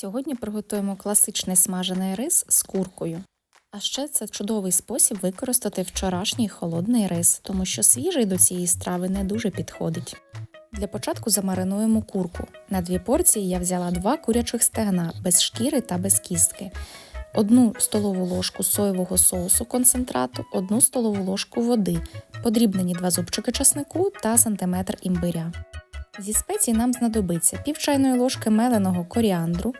Сьогодні приготуємо класичний смажений рис з куркою. А ще це чудовий спосіб використати вчорашній холодний рис, тому що свіжий до цієї страви не дуже підходить. Для початку замаринуємо курку. На дві порції я взяла два курячих стегна без шкіри та без кістки, одну столову ложку соєвого соусу концентрату, одну столову ложку води, подрібнені два зубчики часнику та сантиметр імбиря. Зі спецій нам знадобиться пів чайної ложки меленого коріандру,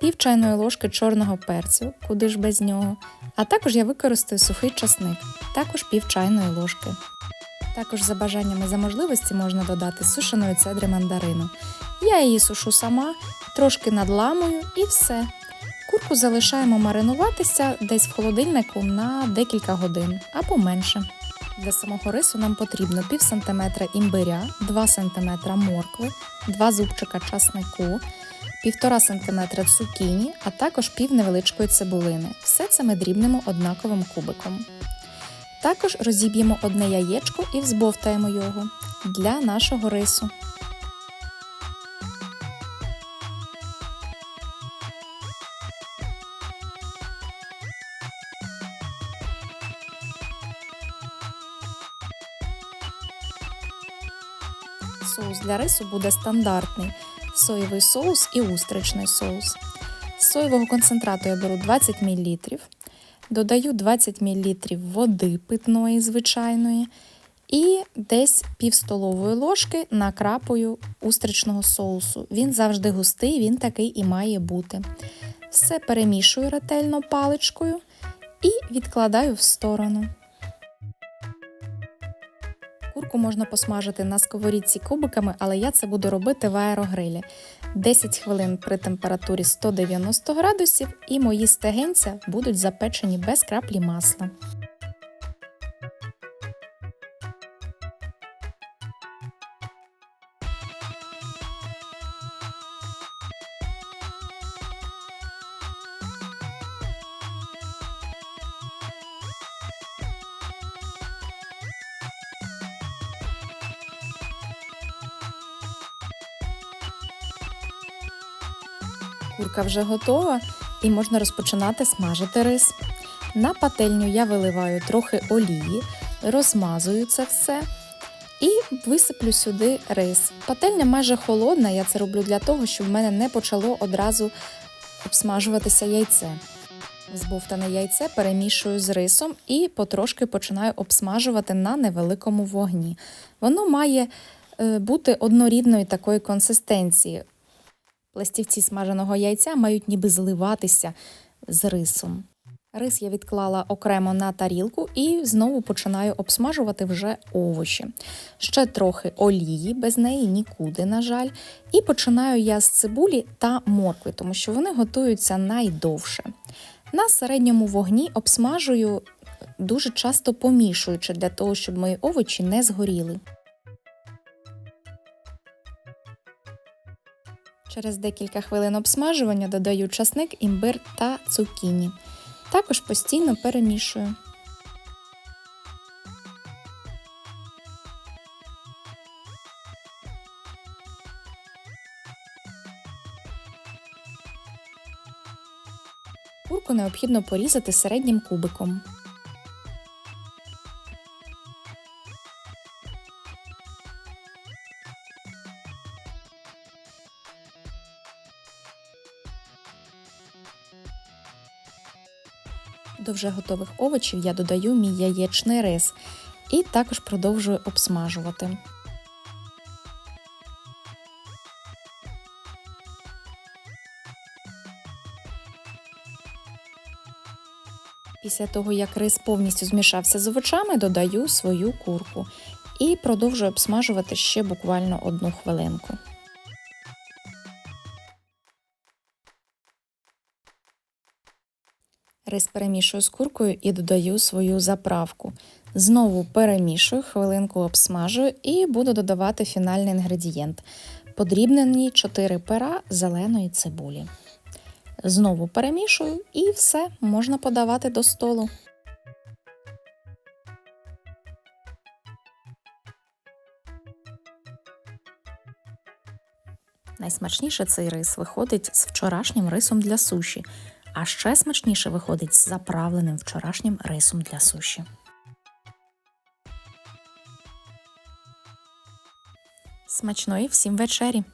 пів чайної ложки чорного перцю, куди ж без нього, а також я використаю сухий часник, також пів чайної ложки. Також за бажанням і за можливості можна додати сушеної цедри мандарину. Я її сушу сама, трошки надламую і все. Курку залишаємо маринуватися десь в холодильнику на декілька годин або менше. Для самого рису нам потрібно пів сантиметра імбиря, 2 сантиметра моркви, 2 зубчика часнику, 1,5 сантиметра цукіні, а також пів невеличкої цибулини. Все це ми дрібнемо однаковим кубиком. Також розіб'ємо одне яєчко і взбовтаємо його для нашого рису. Соус для рису буде стандартний: соєвий соус і устричний соус. З соєвого концентрату я беру 20 мл, додаю 20 мл води питної звичайної і десь пів столової ложки накрапую устричного соусу. Він завжди густий, він такий і має бути. Все перемішую ретельно паличкою і відкладаю в сторону. Курку можна посмажити на сковорідці кубиками, але я це буду робити в аерогрилі. 10 хвилин при температурі 190 градусів, і мої стегенця будуть запечені без краплі масла. Курка вже готова і можна розпочинати смажити рис. На пательню я виливаю трохи олії, розмазую це все і висиплю сюди рис. Пательня майже холодна, я це роблю для того, щоб в мене не почало одразу обсмажуватися яйце. Збовтане яйце перемішую з рисом і потрошки починаю обсмажувати на невеликому вогні. Воно має е, бути однорідної такої консистенції. Пластівці смаженого яйця мають ніби зливатися з рисом. Рис я відклала окремо на тарілку і знову починаю обсмажувати вже овочі. Ще трохи олії, без неї нікуди, на жаль. І починаю я з цибулі та моркви, тому що вони готуються найдовше. На середньому вогні обсмажую дуже часто помішуючи для того, щоб мої овочі не згоріли. Через декілька хвилин обсмажування додаю часник, імбир та цукіні. Також постійно перемішую. Курку необхідно порізати середнім кубиком. До вже готових овочів я додаю мій яєчний рис і також продовжую обсмажувати. Після того, як рис повністю змішався з овочами, додаю свою курку і продовжую обсмажувати ще буквально одну хвилинку. Рис перемішую з куркою і додаю свою заправку. Знову перемішую, хвилинку обсмажую і буду додавати фінальний інгредієнт. Подрібнені 4 пера зеленої цибулі. Знову перемішую і все можна подавати до столу. Найсмачніше цей рис виходить з вчорашнім рисом для суші, а ще смачніше виходить з заправленим вчорашнім рисом для суші. Смачної всім вечері!